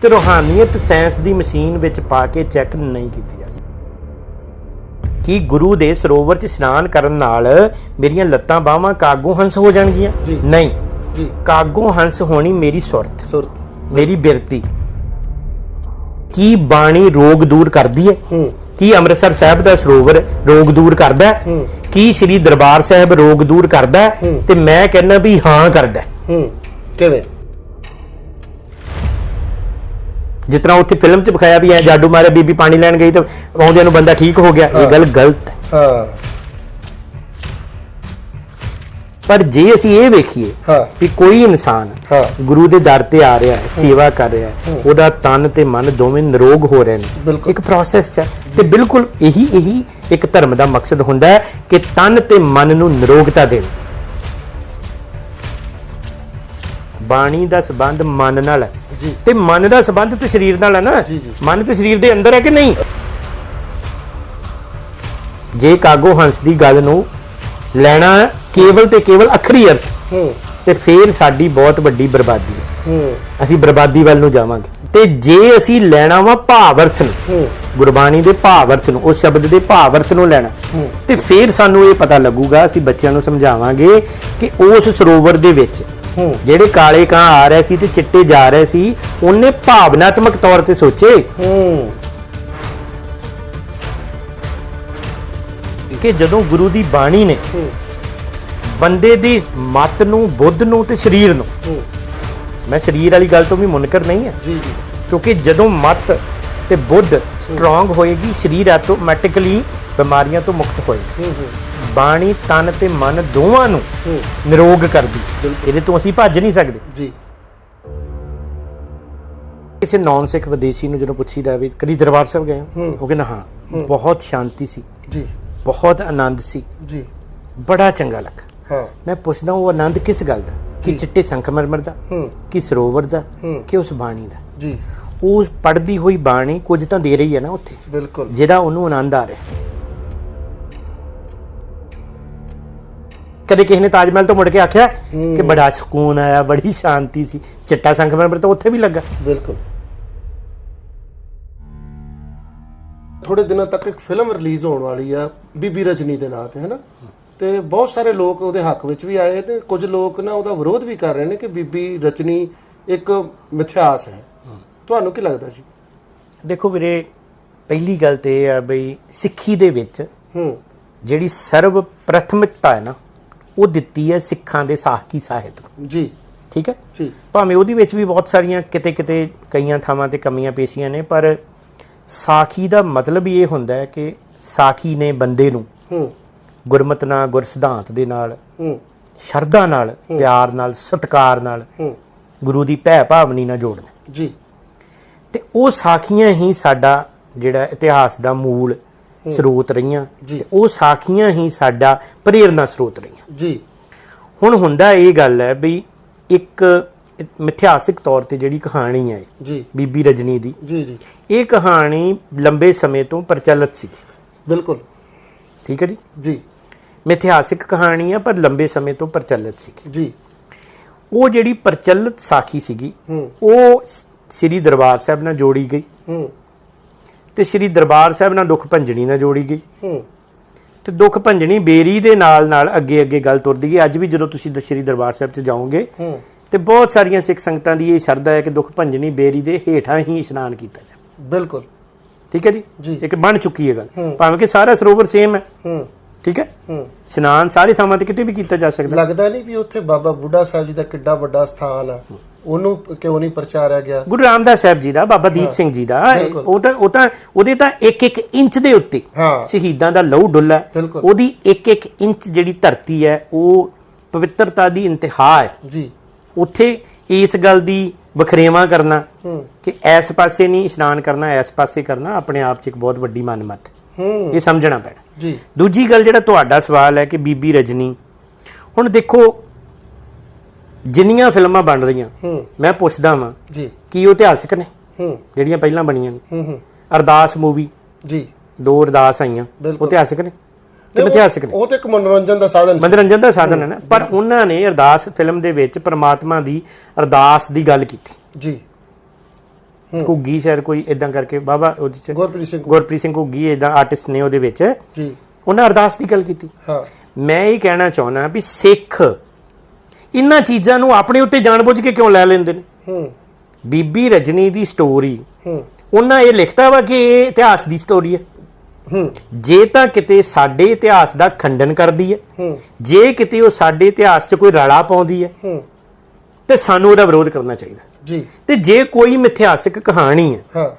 ਤੇ ਰੋਹਾਨੀਅਤ ਸਾਇੰਸ ਦੀ ਮਸ਼ੀਨ ਵਿੱਚ ਪਾ ਕੇ ਚੈੱਕ ਨਹੀਂ ਕੀਤੀ ਜਾ ਸਕਦੀ ਕੀ ਗੁਰੂ ਦੇ ਸਰੋਵਰ 'ਚ ਇਸ਼ਨਾਨ ਕਰਨ ਨਾਲ ਮੇਰੀਆਂ ਲੱਤਾਂ ਬਾਹਾਂ ਕਾਗੋ ਹੰਸ ਹੋ ਜਾਣਗੀਆਂ। ਨਹੀਂ। ਜੀ। ਕਾਗੋ ਹੰਸ ਹੋਣੀ ਮੇਰੀ ਸੁਰਤ। ਸੁਰਤ। ਮੇਰੀ ਬਿਰਤੀ। ਕੀ ਬਾਣੀ ਰੋਗ ਦੂਰ ਕਰਦੀ ਹੈ? ਹੂੰ। ਕੀ ਅੰਮ੍ਰਿਤਸਰ ਸਾਹਿਬ ਦਾ ਸਰੋਵਰ ਰੋਗ ਦੂਰ ਕਰਦਾ ਹੈ। ਕੀ ਸ੍ਰੀ ਦਰਬਾਰ ਸਾਹਿਬ ਰੋਗ ਦੂਰ ਕਰਦਾ ਹੈ? ਤੇ ਮੈਂ ਕਹਿੰਦਾ ਵੀ ਹਾਂ ਕਰਦਾ। ਹੂੰ। ਕਿਵੇਂ? ਜਿਸ ਤਰ੍ਹਾਂ ਉੱਥੇ ਫਿਲਮ 'ਚ ਵਿਖਾਇਆ ਵੀ ਐ ਜਾਦੂ ਮਾਰਿਆ ਬੀਬੀ ਪਾਣੀ ਲੈਣ ਗਈ ਤਾਂ ਆਉਂਦਿਆਂ ਨੂੰ ਬੰਦਾ ਠੀਕ ਹੋ ਗਿਆ ਇਹ ਗੱਲ ਗਲਤ ਹੈ। ਹਾਂ। ਪਰ ਜੇ ਅਸੀਂ ਇਹ ਵੇਖੀਏ ਹਾਂ। ਵੀ ਕੋਈ ਇਨਸਾਨ ਹਾਂ। ਗੁਰੂ ਦੇ ਦਰ ਤੇ ਆ ਰਿਹਾ ਹੈ ਸੇਵਾ ਕਰ ਰਿਹਾ ਹੈ ਉਹਦਾ ਤਨ ਤੇ ਮਨ ਦੋਵੇਂ ਨਿਰੋਗ ਹੋ ਰਹੇ ਨੇ। ਇੱਕ ਪ੍ਰੋਸੈਸ ਹੈ ਤੇ ਬਿਲਕੁਲ ਇਹੀ ਇਹੀ ਇੱਕ ਧਰਮ ਦਾ ਮਕਸਦ ਹੁੰਦਾ ਹੈ ਕਿ ਤਨ ਤੇ ਮਨ ਨੂੰ ਨਿਰੋਗਤਾ ਦੇਣਾ। ਬਾਣੀ ਦਾ ਸੰਬੰਧ ਮਨ ਨਾਲ ਹੈ। ਤੇ ਮਨ ਦਾ ਸੰਬੰਧ ਤੇ ਸਰੀਰ ਨਾਲ ਹੈ ਨਾ। ਮਨ ਤੇ ਸਰੀਰ ਦੇ ਅੰਦਰ ਹੈ ਕਿ ਨਹੀਂ? ਜੇ ਕਾਗੋ ਹੰਸ ਦੀ ਗੱਲ ਨੂੰ ਲੈਣਾ ਕੇਵਲ ਤੇ ਕੇਵਲ ਅਖਰੀ ਅਰਥ ਹੂੰ। ਤੇ ਫੇਰ ਸਾਡੀ ਬਹੁਤ ਵੱਡੀ ਬਰਬਾਦੀ ਹੈ। ਹੂੰ। ਅਸੀਂ ਬਰਬਾਦੀ ਵੱਲ ਨੂੰ ਜਾਵਾਂਗੇ। ਤੇ ਜੇ ਅਸੀਂ ਲੈਣਾ ਵਾ ਭਾਵ ਅਰਥ ਨੂੰ ਹੂੰ। ਗੁਰਬਾਣੀ ਦੇ ਭਾਵ ਅਰਥ ਨੂੰ ਉਸ ਸ਼ਬਦ ਦੇ ਭਾਵ ਅਰਥ ਨੂੰ ਲੈਣਾ। ਤੇ ਫਿਰ ਸਾਨੂੰ ਇਹ ਪਤਾ ਲੱਗੂਗਾ ਅਸੀਂ ਬੱਚਿਆਂ ਨੂੰ ਸਮਝਾਵਾਂਗੇ ਕਿ ਉਸ ਸਰੋਵਰ ਦੇ ਵਿੱਚ ਜਿਹੜੇ ਕਾਲੇ ਕਾਂ ਆ ਰਹੇ ਸੀ ਤੇ ਚਿੱਟੇ ਜਾ ਰਹੇ ਸੀ ਉਹਨੇ ਭਾਵਨਾਤਮਕ ਤੌਰ ਤੇ ਸੋਚੇ। ਹੂੰ। ਕਿ ਜਦੋਂ ਗੁਰੂ ਦੀ ਬਾਣੀ ਨੇ ਬੰਦੇ ਦੀ ਮਤ ਨੂੰ ਬੁੱਧ ਨੂੰ ਤੇ ਸਰੀਰ ਨੂੰ। ਮੈਂ ਸਰੀਰ ਵਾਲੀ ਗੱਲ ਤੋਂ ਵੀ ਮੁਨਕਰ ਨਹੀਂ ਹੈ। ਜੀ ਜੀ। ਕਿਉਂਕਿ ਜਦੋਂ ਮਤ ਤੇ ਬੁੱਧ ਸਟਰੋਂਗ ਹੋਏਗੀ ਸਰੀਰ ਆਟੋਮੈਟਿਕਲੀ ਬਿਮਾਰੀਆਂ ਤੋਂ ਮੁਕਤ ਹੋਏਗਾ। ਬਾਣੀ ਤਨ ਤੇ ਮਨ ਦੋਵਾਂ ਨੂੰ ਨਿਰੋਗ ਕਰਦੀ। ਇਹਦੇ ਤੋਂ ਅਸੀਂ ਭੱਜ ਨਹੀਂ ਸਕਦੇ। ਜੀ। ਕਿਸੇ ਨੌਨ ਸਿੱਖ ਵਿਦੇਸ਼ੀ ਨੂੰ ਜਦੋਂ ਪੁੱਛੀਦਾ ਵੀ ਕਦੀ ਦਰਬਾਰ ਸਾਹਿਬ ਗਏ। ਉਹ ਕਹਿੰਦਾ ਹਾਂ। ਬਹੁਤ ਸ਼ਾਂਤੀ ਸੀ। ਜੀ। ਬਹੁਤ ਆਨੰਦ ਸੀ। ਜੀ। ਬੜਾ ਚੰਗਾ ਲੱਗਾ ਹਾਂ। ਮੈਂ ਪੁੱਛਦਾ ਉਹ ਆਨੰਦ ਕਿਸ ਗੱਲ ਦਾ? ਕਿ। ਚਿੱਟੇ ਸੰਖਮਰਮਰ ਦਾ? ਕਿ ਸਰੋਵਰ ਦਾ। ਕਿ ਉਸ ਬਾਣੀ ਦਾ? ਜੀ। ਉਹ ਪੜਦੀ ਹੋਈ ਬਾਣੀ ਕੁਝ ਤਾਂ ਦੇ ਰਹੀ ਹੈ ਨਾ ਉੱਥੇ। ਬਿਲਕੁਲ। ਜਿਹਦਾ ਉਹਨੂੰ ਆਨੰਦ ਆ ਰਿਹਾ। ਕਦੇ ਕਿਸੇ ਨੇ ਤਾਜ ਮਹਿਲ ਤੋਂ ਮੁੜ ਕੇ ਆਖਿਆ ਕਿ ਬੜਾ ਸਕੂਨ ਆਇਆ ਬੜੀ ਸ਼ਾਂਤੀ ਸੀ। ਚਿੱਟਾ ਸੰਖਮਰਮਰ ਤਾਂ ਉੱਥੇ ਵੀ ਲੱਗਾ। ਬਿਲਕੁਲ। ਥੋੜੇ ਦਿਨਾਂ ਤੱਕ ਇੱਕ ਫਿਲਮ ਰਿਲੀਜ਼ ਹੋਣ ਵਾਲੀ ਆ ਬੀਬੀ ਰਜਨੀ ਦੇ ਨਾਂ ਤੇ ਹੈਨਾ? ਤੇ ਬਹੁਤ ਸਾਰੇ ਲੋਕ ਉਹਦੇ ਹੱਕ ਵਿੱਚ ਵੀ ਆਏ ਤੇ ਕੁਝ ਲੋਕ ਨਾ ਉਹਦਾ ਵਿਰੋਧ ਵੀ ਕਰ ਰਹੇ ਨੇ ਕਿ ਬੀਬੀ ਰਜਨੀ ਇੱਕ ਮਿਥਿਆਸ ਹੈ। ਤੁਹਾਨੂੰ ਕੀ ਲੱਗਦਾ ਜੀ? ਦੇਖੋ ਵੀਰੇ ਪਹਿਲੀ ਗੱਲ ਤੇ ਇਹ ਆ ਬਈ ਸਿੱਖੀ ਦੇ ਵਿੱਚ ਹੂੰ। ਜਿਹੜੀ ਸਰਵ ਪ੍ਰਥਮਿਕਤਾ ਹੈ ਨਾ ਉਹ ਦਿੱਤੀ ਹੈ ਸਿੱਖਾਂ ਦੇ ਸਾਹਕੀ ਸਾਹਿਤ ਨੂੰ। ਜੀ। ਠੀਕ ਹੈ? ਜੀ। ਭਾਵੇਂ ਉਹਦੇ ਵਿੱਚ ਵੀ ਬਹੁਤ ਸਾਰੀਆਂ ਕਿਤੇ ਕਿਤੇ ਕਈਆਂ ਥਾਵਾਂ ਤੇ ਕਮੀਆਂ ਪੇਸ਼ੀਆਂ ਨੇ ਪਰ ਸਾਖੀ ਦਾ ਮਤਲਬ ਹੀ ਇਹ ਹੁੰਦਾ ਹੈ ਕਿ ਸਾਖੀ ਨੇ ਬੰਦੇ ਨੂੰ ਹੂੰ। ਗੁਰਮਤਿ ਨਾਲ ਗੁਰ ਸਿਧਾਂਤ ਦੇ ਨਾਲ ਹੂੰ। ਸ਼ਰਧਾ ਨਾਲ ਪਿਆਰ ਨਾਲ ਸਤਿਕਾਰ ਨਾਲ ਹੂੰ। ਗੁਰੂ ਦੀ ਭੈ ਭਾਵਨੀ ਨਾਲ ਜੋੜਨਾ ਜੀ। ਤੇ ਉਹ ਸਾਖੀਆਂ ਹੀ ਸਾਡਾ ਜਿਹੜਾ ਇਤਿਹਾਸ ਦਾ ਮੂਲ ਸਰੋਤ ਰਹੀਆਂ ਉਹ ਸਾਖੀਆਂ ਹੀ ਸਾਡਾ ਪ੍ਰੇਰਨਾ ਸਰੋਤ ਰਹੀਆਂ। ਜੀ। ਹੁਣ ਹੁੰਦਾ ਇਹ ਗੱਲ ਹੈ ਵੀ ਇੱਕ ਮਿਥਿਹਾਸਿਕ ਤੌਰ ਤੇ ਜਿਹੜੀ ਕਹਾਣੀ ਹੈ ਜੀ। ਬੀਬੀ ਰਜਨੀ ਦੀ। ਜੀ ਜੀ। ਇਹ ਕਹਾਣੀ ਲੰਬੇ ਸਮੇਂ ਤੋਂ ਪ੍ਰਚਲਿਤ ਸੀ। ਬਿਲਕੁਲ। ਠੀਕ ਹੈ ਜੀ? ਜੀ। ਮਿਥਿਹਾਸਿਕ ਕਹਾਣੀ ਹੈ ਪਰ ਲੰਬੇ ਸਮੇਂ ਤੋਂ ਪ੍ਰਚਲਿਤ ਸੀ। ਜੀ। ਉਹ ਜਿਹੜੀ ਪ੍ਰਚਲਿਤ ਸਾਖੀ ਸੀਗੀ ਉਹ ਸ੍ਰੀ ਦਰਬਾਰ ਸਾਹਿਬ ਨਾਲ ਜੋੜੀ ਗਈ। ਹੂੰ। ਤੇ ਸ੍ਰੀ ਦਰਬਾਰ ਸਾਹਿਬ ਨਾਲ ਦੁੱਖ ਭੰਜਣੀ ਨਾਲ ਜੋੜੀ ਗਈ। ਹੂੰ। ਤੇ ਦੁੱਖ ਭੰਜਣੀ ਬੇਰੀ ਦੇ ਨਾਲ ਨਾਲ ਅੱਗੇ ਅੱਗੇ ਗੱਲ ਤੁਰਦੀ ਗਈ। ਅੱਜ ਵੀ ਜਦੋਂ ਤੁਸੀਂ ਸ੍ਰੀ ਦਰਬਾਰ ਸਾਹਿਬ 'ਚ ਜਾਓਗੇ ਹੂੰ। ਤੇ ਬਹੁਤ ਸਾਰੀਆਂ ਸਿੱਖ ਸੰਗਤਾਂ ਦੀ ਇਹ ਸ਼ਰਧਾ ਹੈ ਕਿ ਦੁੱਖ ਭੰਜਣੀ ਬੇਰੀ ਦੇ ਹੇਠਾਂ ਹੀ ਇਸ਼ਨਾਨ ਕੀਤਾ ਜਾਵੇ। ਬਿਲਕੁਲ। ਠੀਕ ਹੈ ਜੀ। ਇੱਕ ਬਣ ਚੁੱਕੀ ਹੈ ਗੱਲ। ਭਾਵੇਂ ਕਿ ਸਾਰਾ ਸਰੋਵਰ ਸੇਮ ਹੈ। ਹੂੰ। ਠੀਕ ਹੈ? ਹੂੰ। ਇਸ਼ਨਾਨ ਸਾਰੇ ਥਾਵਾਂ ਤੇ ਕਿਤੇ ਵੀ ਕੀਤਾ ਜਾ ਸਕਦਾ। ਲੱਗਦਾ ਨਹੀਂ ਵੀ ਉੱਥੇ ਬਾਬਾ ਬੁੱਢਾ ਸਾਹਿਬ ਜੀ ਦਾ ਕਿੱਡਾ ਵੱਡਾ ਸਥਾਨ ਆ। ਉਹਨੂੰ ਕਿਉਂ ਨਹੀਂ ਪ੍ਰਚਾਰਿਆ ਗਿਆ? ਗੁਰੂ ਰਾਮਦਾਸ ਸਾਹਿਬ ਜੀ ਦਾ ਬਾਬਾ ਦੀਪ ਸਿੰਘ ਜੀ ਦਾ ਬਿਲਕੁਲ। ਉਹ ਤਾਂ ਉਹ ਤਾਂ ਉਹਦੇ ਤਾਂ ਇੱਕ ਇੱਕ ਇੰਚ ਦੇ ਉੱਤੇ ਹਾਂ। ਸ਼ਹੀਦਾਂ ਦਾ ਲਹੂ ਡੁੱਲਾ ਹੈ। ਬਿਲਕੁਲ। ਉਹਦੀ ਇੱਕ ਇੱਕ ਇੰਚ ਜਿਹੜੀ ਧਰਤੀ ਹੈ ਉਹ ਪਵਿੱਤਰਤਾ ਦੀ ਇੰਤਹਾ ਹੈ। ਜੀ। ਉੱਥੇ ਇਸ ਗੱਲ ਦੀ ਵਖਰੇਵਾ ਕਰਨਾ ਹੂੰ। ਕਿ ਇਸ ਪਾਸੇ ਨਹੀਂ ਇਸ਼ਨਾਨ ਕਰਨਾ ਇਸ ਪਾਸੇ ਕਰਨਾ ਆਪਣੇ ਆਪ 'ਚ ਇੱਕ ਬਹੁਤ ਵੱਡੀ ਮਨਮਤ। ਹੂੰ। ਇਹ ਸਮਝਣਾ ਪੈਣਾ। ਜੀ। ਦੂਜੀ ਗੱਲ ਜਿਹੜਾ ਤੁਹਾਡਾ ਸਵਾਲ ਹੈ ਕਿ ਬੀਬੀ ਰਜਨੀ ਹੁਣ ਦੇਖੋ ਜਿੰਨੀਆਂ ਫਿਲਮਾਂ ਬਣ ਰਹੀਆਂ ਮੈਂ ਪੁੱਛਦਾ ਵਾਂ ਜੀ। ਕੀ ਉਹ ਇਤਿਹਾਸਕ ਨੇ? ਹੂੰ। ਜਿਹੜੀਆਂ ਪਹਿਲਾਂ ਬਣੀਆਂ ਨੇ। ਹੂੰ ਹੂੰ। ਅਰਦਾਸ ਮੂਵੀ। ਜੀ। ਦੋ ਅਰਦਾਸ ਆਈਆਂ। ਉਹ। ਇਤਿਹਾਸਕ ਨੇ? ਉਹ- ਇਤਿਹਾਸਕ ਨੇ? ਉਹ ਤੇ ਇੱਕ ਮਨੋਰੰਜਨ ਦਾ ਸਾਧਨ ਸੀ। ਮਨੋਰੰਜਨ ਦਾ ਸਾਧਨ ਹੈ। ਨਾ। ਪਰ ਉਹਨਾਂ ਨੇ ਅਰਦਾਸ ਫਿਲਮ ਦੇ ਵਿੱਚ ਪ੍ਰਮਾਤਮਾ ਦੀ ਅਰਦਾਸ ਦੀ ਗੱਲ ਕੀਤੀ। ਜੀ। ਘੁੱਗੀ ਸ਼ਾਇਦ ਕੋਈ ਇਦਾਂ ਕਰਕੇ ਬਾਬਾ ਉਹਦੇ ਚ ਗੁਰਪ੍ਰੀਤ ਸਿੰਘ ਗੁਰਪ੍ਰੀਤ ਸਿੰਘ ਘੁੱਗੀ ਇਦਾਂ ਆਰਟਿਸਟ ਨੇ ਉਹਦੇ ਵਿੱਚ। ਜੀ। ਉਹਨਾਂ ਅਰਦਾਸ ਦੀ ਗੱਲ ਕੀਤੀ। ਹਾਂ। ਮੈਂ ਇਹ ਕਹਿਣਾ ਚਾਹੁੰਦਾ ਵੀ ਸਿੱਖ ਇਹਨਾਂ ਚੀਜ਼ਾਂ ਨੂੰ ਆਪਣੇ ਉੱਤੇ ਜਾਣਬੁੱਝ ਕੇ ਕਿਉਂ ਲੈ ਲੈਂਦੇ ਨੇ? ਹੂੰ। ਬੀਬੀ ਰਜਨੀ ਦੀ ਸਟੋਰੀ ਹੂੰ। ਉਹਨਾਂ ਇਹ ਲਿਖਤਾ ਵਾ ਕਿ ਇਹ ਇਤਿਹਾਸ ਦੀ ਸਟੋਰੀ ਹੈ। ਹੂੰ। ਜੇ ਤਾਂ ਕਿਤੇ ਸਾਡੇ ਇਤਿਹਾਸ ਦਾ ਖੰਡਨ ਕਰਦੀ ਹੈ। ਹੂੰ। ਜੇ ਕਿਤੇ ਉਹ ਸਾਡੇ ਇਤਿਹਾਸ 'ਚ ਕੋਈ ਰਲਾ ਪਾਉਂਦੀ ਹੈ। ਹੂੰ। ਤੇ ਸਾਨੂੰ ਉਹਦਾ ਵਿਰੋਧ ਕਰਨਾ ਚਾਹੀਦਾ। ਜੀ। ਤੇ ਜੇ ਕੋਈ ਮਿਥਿਹਾਸਿਕ ਕਹਾਣੀ ਹੈ ਹਾਂ।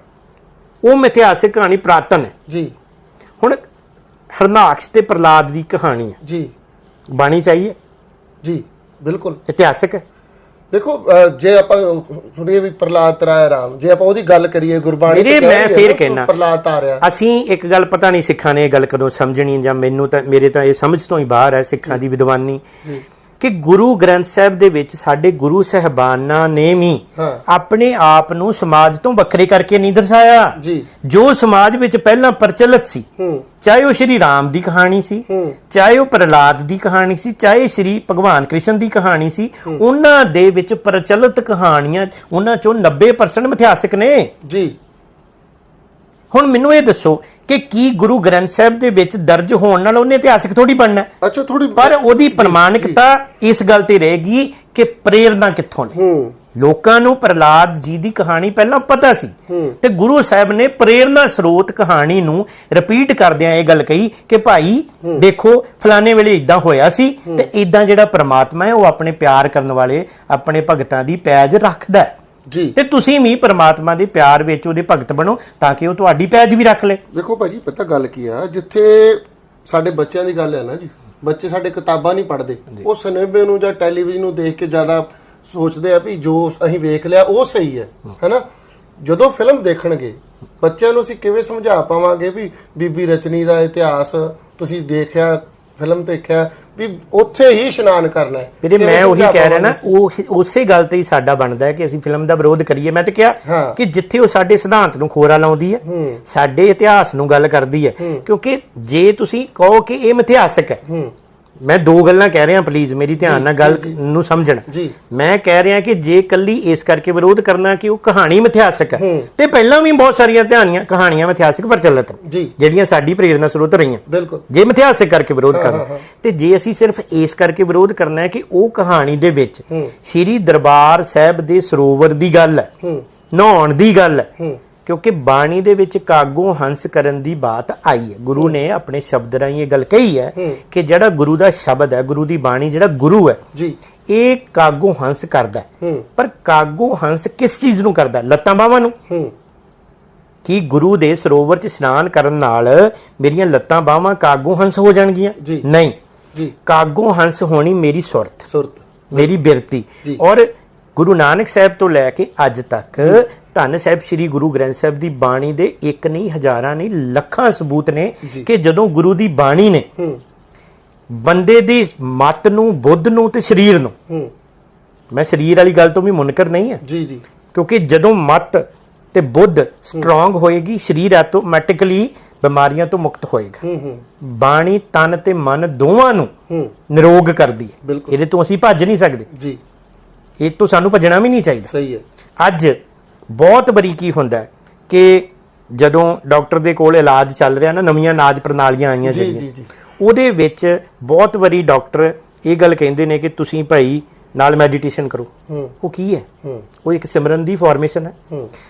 ਉਹ ਮਿਥਿਹਾਸਿਕ ਕਹਾਣੀ ਪ੍ਰਾਤਨ ਹੈ। ਜੀ। ਹੁਣ ਹਰਨਾਕਸ਼ ਤੇ ਪ੍ਰਲਾਦ ਦੀ ਕਹਾਣੀ ਹੈ। ਜੀ। ਬਾਣੀ ਚਾਹੀਏ ਜੀ। ਬਿਲਕੁਲ। ਇਤਿਹਾਸਿਕ ਹੈ? ਦੇਖੋ ਅਹ, ਜੇ ਆਪਾਂ ਸੁਣੀਏ ਵੀ ਪ੍ਰਲਾਦ ਤਰਾਇਆ ਰਾਮ ਜੇ ਆਪਾਂ ਉਹਦੀ ਗੱਲ ਕਰੀਏ ਗੁਰਬਾਣੀ ਵੀਰੇ, ਕਹਿ ਮੈਂ ਰਹੀ ਹੈ ਫੇਰ ਨਾ, ਕਹਿਣਾ। ਪ੍ਰਲਾਦ ਆ ਰਿਹਾ। ਅਸੀਂ ਇੱਕ ਗੱਲ ਪਤਾ ਨਹੀਂ ਸਿੱਖਾਂ ਨੇ ਇਹ ਗੱਲ ਕਦੋਂ ਸਮਝਣੀ ਜਾਂ ਮੈਨੂੰ ਤਾਂ ਮੇਰੇ ਤਾਂ ਇਹ ਸਮਝ ਤੋਂ ਹੀ ਬਾਹਰ ਹੈ ਸਿੱਖਾਂ ਦੀ ਵਿਦਵਾਨੀ। ਕਿ ਗੁਰੂ ਗ੍ਰੰਥ ਸਾਹਿਬ ਦੇ ਵਿੱਚ ਸਾਡੇ ਗੁਰੂ ਸਹਿਬਾਨਾਂ ਨੇ ਵੀ ਆਪਣੇ ਆਪ ਨੂੰ ਸਮਾਜ ਤੋਂ ਵੱਖਰੇ ਕਰਕੇ ਨਹੀਂ ਦਰਸਾਇਆ। ਜੀ। ਜੋ ਸਮਾਜ ਵਿੱਚ ਪਹਿਲਾਂ ਪ੍ਰਚਲਿਤ ਸੀ ਚਾਹੇ ਉਹ ਸ਼੍ਰੀ ਰਾਮ ਦੀ ਕਹਾਣੀ ਸੀ ਚਾਹੇ ਉਹ ਪ੍ਰਹਲਾਦ ਦੀ ਕਹਾਣੀ ਸੀ ਚਾਹੇ ਸ਼੍ਰੀ ਭਗਵਾਨ ਕ੍ਰਿਸ਼ਨ ਦੀ ਕਹਾਣੀ ਸੀ ਉਹਨਾਂ ਦੇ ਵਿੱਚ ਪ੍ਰਚਲਿਤ ਕਹਾਣੀਆਂ ਉਹਨਾਂ ਚੋਂ 90% ਮਿਥਿਹਾਸਿਕ ਨੇ। ਜੀ। ਹੁਣ ਮੈਨੂੰ ਇਹ ਦੱਸੋ ਕਿ ਕੀ ਗੁਰੂ ਗ੍ਰੰਥ ਸਾਹਿਬ ਦੇ ਵਿੱਚ ਦਰਜ ਹੋਣ ਨਾਲ ਉਹਨੇ ਇਤਿਹਾਸਿਕ ਥੋੜੀ ਬਣਨਾ ਹੈ? ਅੱਛਾ ਥੋੜੀ ਪਰ ਉਹਦੀ ਪ੍ਰਮਾਣਿਕਤਾ ਇਸ ਗੱਲ ਤੇ ਰਹੇਗੀ ਕਿ ਪ੍ਰੇਰਣਾ ਕਿੱਥੋਂ ਨੇ। ਲੋਕਾਂ ਨੂੰ ਪ੍ਰਲਾਦ ਜੀ ਦੀ ਕਹਾਣੀ ਪਹਿਲਾਂ ਪਤਾ ਸੀ। ਤੇ ਗੁਰੂ ਸਾਹਿਬ ਨੇ ਪ੍ਰੇਰਣਾ ਸਰੋਤ ਕਹਾਣੀ ਨੂੰ ਰਿਪੀਟ ਕਰਦਿਆਂ ਇਹ ਗੱਲ ਕਹੀ ਕਿ ਭਾਈ ਦੇਖੋ ਫਲਾਣੇ ਵੇਲੇ ਇਦਾਂ ਹੋਇਆ ਸੀ ਤੇ ਇਦਾਂ ਜਿਹੜਾ ਪ੍ਰਮਾਤਮਾ ਹੈ ਉਹ ਆਪਣੇ ਪਿਆਰ ਕਰਨ ਵਾਲੇ ਆਪਣੇ ਭਗਤਾਂ ਦੀ ਪੈਜ ਰੱਖਦਾ ਹੈ। ਜੀ। ਤੇ ਤੁਸੀਂ ਵੀ ਪ੍ਰਮਾਤਮਾ ਦੇ ਪਿਆਰ ਵਿੱਚ ਉਹਦੇ ਭਗਤ ਬਣੋ ਤਾਂ ਕਿ ਉਹ ਤੁਹਾਡੀ ਪੈਜ ਵੀ ਰੱਖ ਲੇ। ਦੇਖੋ ਭਾਜੀ ਪਤਾ ਗੱਲ ਕੀ ਆ? ਜਿੱਥੇ ਸਾਡੇ ਬੱਚਿਆਂ ਦੀ ਗੱਲ ਹੈ ਨਾ ਜੀ ਬੱਚੇ ਸਾਡੇ ਕਿਤਾਬਾਂ ਨਹੀਂ ਪੜ੍ਹਦੇ। ਉਹ ਸਿਨੇਮੇ ਨੂੰ ਜਾਂ ਟੈਲੀਵਿਜ਼ਨ ਨੂੰ ਦੇਖ ਕੇ ਜ਼ਿਆਦਾ ਸੋਚਦੇ ਆ ਵੀ ਜੋ ਅਸੀਂ ਵੇਖ ਲਿਆ ਉਹ ਸਹੀ ਹੈ। ਹੈਨਾ? ਜਦੋਂ ਫਿਲਮ ਦੇਖਣਗੇ ਬੱਚਿਆਂ ਨੂੰ ਅਸੀਂ ਕਿਵੇਂ ਸਮਝਾ ਪਾਵਾਂਗੇ ਵੀ ਬੀਬੀ ਰਚਨੀ ਦਾ ਇਤਿਹਾਸ ਤੁਸੀਂ ਦੇਖਿਆ ਫਿਲਮ ਦੇਖਿਆ ਵੀ ਉੱਥੇ ਹੀ ਇਸ਼ਨਾਨ ਕਰਨਾ ਹੈ। ਵੀਰੇ ਮੈਂ ਉਹੀ ਕਹਿ ਰਿਹਾ ਨਾ? ਉਹ ਉਸੇ ਗੱਲ ਤੇ ਹੀ ਸਾਡਾ ਬਣਦਾ ਹੈ ਕਿ ਅਸੀਂ ਫਿਲਮ ਦਾ ਵਿਰੋਧ ਕਰੀਏ। ਮੈਂ ਤਾਂ ਕਿਹਾ। ਕਿ ਜਿੱਥੇ ਉਹ ਸਾਡੇ ਸਿਧਾਂਤ ਨੂੰ ਖੋਰਾ ਲਾਉਂਦੀ ਹੈ ਸਾਡੇ ਇਤਿਹਾਸ ਨੂੰ ਗੱਲ ਕਰਦੀ ਹੈ। ਕਿਉਂਕਿ ਜੇ ਤੁਸੀਂ ਕਹੋ ਕਿ ਇਹ ਮਿਥਿਹਾਸਕ ਹੈ ਹੂੰ। ਮੈਂ ਦੋ ਗੱਲਾਂ ਕਹਿ ਰਿਹਾ ਪਲੀਜ਼ ਮੇਰੀ ਧਿਆਨ ਨਾਲ ਗੱਲ ਨੂੰ ਸਮਝਣ। ਮੈਂ ਕਹਿ ਰਿਹਾ ਕਿ ਜੇ ਕੱਲੀ ਇਸ ਕਰਕੇ ਵਿਰੋਧ ਕਰਨਾ ਕਿ ਉਹ ਕਹਾਣੀ ਮਿਥਿਹਾਸਕ ਹੈ ਤੇ ਪਹਿਲਾਂ ਵੀ ਬਹੁਤ ਸਾਰੀਆਂ ਧਿਆਨੀਆਂ ਕਹਾਣੀਆਂ ਮਿਥਿਹਾਸਕ ਪ੍ਰਚਲਿਤ ਜਿਹੜੀਆਂ ਸਾਡੀ ਪ੍ਰੇਰਣਾ ਸਰੋਤ ਰਹੀਆਂ। ਜੇ ਮਿਥਿਹਾਸਿਕ ਕਰਕੇ ਵਿਰੋਧ ਕਰਨਾ ਤੇ ਜੇ ਅਸੀਂ ਸਿਰਫ ਇਸ ਕਰਕੇ ਵਿਰੋਧ ਕਰਨਾ ਹੈ ਕਿ ਉਹ ਕਹਾਣੀ ਦੇ ਵਿੱਚ ਸ਼੍ਰੀ ਦਰਬਾਰ ਸਾਹਿਬ ਦੇ ਸਰੋਵਰ ਦੀ ਗੱਲ ਹੈ ਨਹਾਉਣ ਦੀ ਗੱਲ ਹੂੰ। ਕਿਉਂਕਿ ਬਾਣੀ ਦੇ ਵਿੱਚ ਕਾਗੋ ਹੰਸ ਕਰਨ ਦੀ ਬਾਤ ਆਈ ਹੈ। ਗੁਰੂ ਨੇ ਆਪਣੇ ਸ਼ਬਦ ਰਾਹੀਂ ਇਹ ਗੱਲ ਕਹੀ ਹੈ ਕਿ ਜਿਹੜਾ ਗੁਰੂ ਦਾ ਸ਼ਬਦ ਹੈ ਗੁਰੂ ਦੀ ਬਾਣੀ ਜਿਹੜਾ ਗੁਰੂ ਹੈ ਜੀ। ਇਹ ਕਾਗੋ ਹੰਸ ਕਰਦਾ ਪਰ ਕਾਗੋ ਹੰਸ ਕਿਸ ਚੀਜ਼ ਨੂੰ ਕਰਦਾ? ਲੱਤਾਂ ਬਾਹਾਂ ਨੂੰ। ਕੀ ਗੁਰੂ ਦੇ ਸਰੋਵਰ 'ਚ ਇਸ਼ਨਾਨ ਕਰਨ ਨਾਲ ਮੇਰੀਆਂ ਲੱਤਾਂ ਬਾਹਾਂ ਕਾਗੋ ਹੰਸ ਹੋ ਜਾਣਗੀਆਂ। ਨਹੀਂ। ਜੀ। ਕਾਗੋ ਹੰਸ ਹੋਣੀ ਮੇਰੀ ਸੁਰਤ ਸੁਰਤ। ਮੇਰੀ ਬਿਰਤੀ। ਔਰ ਗੁਰੂ ਨਾਨਕ ਸਾਹਿਬ ਤੋਂ ਲੈ ਕੇ ਅੱਜ ਤੱਕ ਧੰਨ ਸਾਹਿਬ ਸ੍ਰੀ ਗੁਰੂ ਗ੍ਰੰਥ ਸਾਹਿਬ ਦੀ ਬਾਣੀ ਦੇ ਇੱਕ ਨਹੀਂ ਹਜ਼ਾਰਾਂ ਨਹੀਂ ਲੱਖਾਂ ਸਬੂਤ ਨੇ ਕਿ ਜਦੋਂ ਗੁਰੂ ਦੀ ਬਾਣੀ ਨੇ ਬੰਦੇ ਦੀ ਮਤ ਨੂੰ ਬੁੱਧ ਨੂੰ ਤੇ ਸਰੀਰ ਨੂੰ। ਮੈਂ ਸਰੀਰ ਵਾਲੀ ਗੱਲ ਤੋਂ ਵੀ ਮੁਨਕਰ ਨਹੀਂ ਹੈ। ਜੀ ਜੀ। ਕਿਉਂਕਿ ਜਦੋਂ ਮਤ ਤੇ ਬੁੱਧ ਸਟਰੋਂਗ ਹੋਏਗੀ ਸਰੀਰ ਆਟੋਮੈਟਿਕਲੀ ਬਿਮਾਰੀਆਂ ਤੋਂ ਮੁਕਤ ਹੋਏਗਾ। ਹੂੰ ਹੂੰ। ਬਾਣੀ ਤਨ ਤੇ ਮਨ ਦੋਵਾਂ ਨੂੰ ਹੂੰ। ਨਿਰੋਗ ਕਰਦੀ ਹੈ। ਇਹਦੇ ਤੋਂ ਅਸੀਂ ਭੱਜ ਨਹੀਂ ਸਕਦੇ। ਜੀ। ਇਹ ਤੋਂ ਸਾਨੂੰ ਭੱਜਣਾ ਵੀ ਨਹੀਂ ਚਾਹੀਦਾ। ਸਹੀ ਹੈ। ਅੱਜ ਬਹੁਤ ਵਾਰੀ ਕੀ ਹੁੰਦਾ ਹੈ ਕਿ ਜਦੋਂ ਡਾਕਟਰ ਦੇ ਕੋਲ ਇਲਾਜ ਚੱਲ ਰਿਹਾ ਨਾ ਨਵੀਆਂ ਇਲਾਜ ਪ੍ਰਣਾਲੀਆਂ ਆਈਆਂ ਜੀ ਜਿਹੜੀਆਂ ਜੀ ਜੀ। ਉਹਦੇ ਵਿੱਚ ਬਹੁਤ ਵਾਰੀ ਡਾਕਟਰ ਇਹ ਗੱਲ ਕਹਿੰਦੇ ਨੇ ਕਿ ਤੁਸੀਂ ਭਾਈ ਨਾਲ ਮੈਡੀਟੇਸ਼ਨ ਕਰੋ। ਉਹ ਕੀ ਹੈ? ਉਹ ਇੱਕ ਸਿਮਰਨ ਦੀ ਫਾਰਮੇਸ਼ਨ ਹੈ।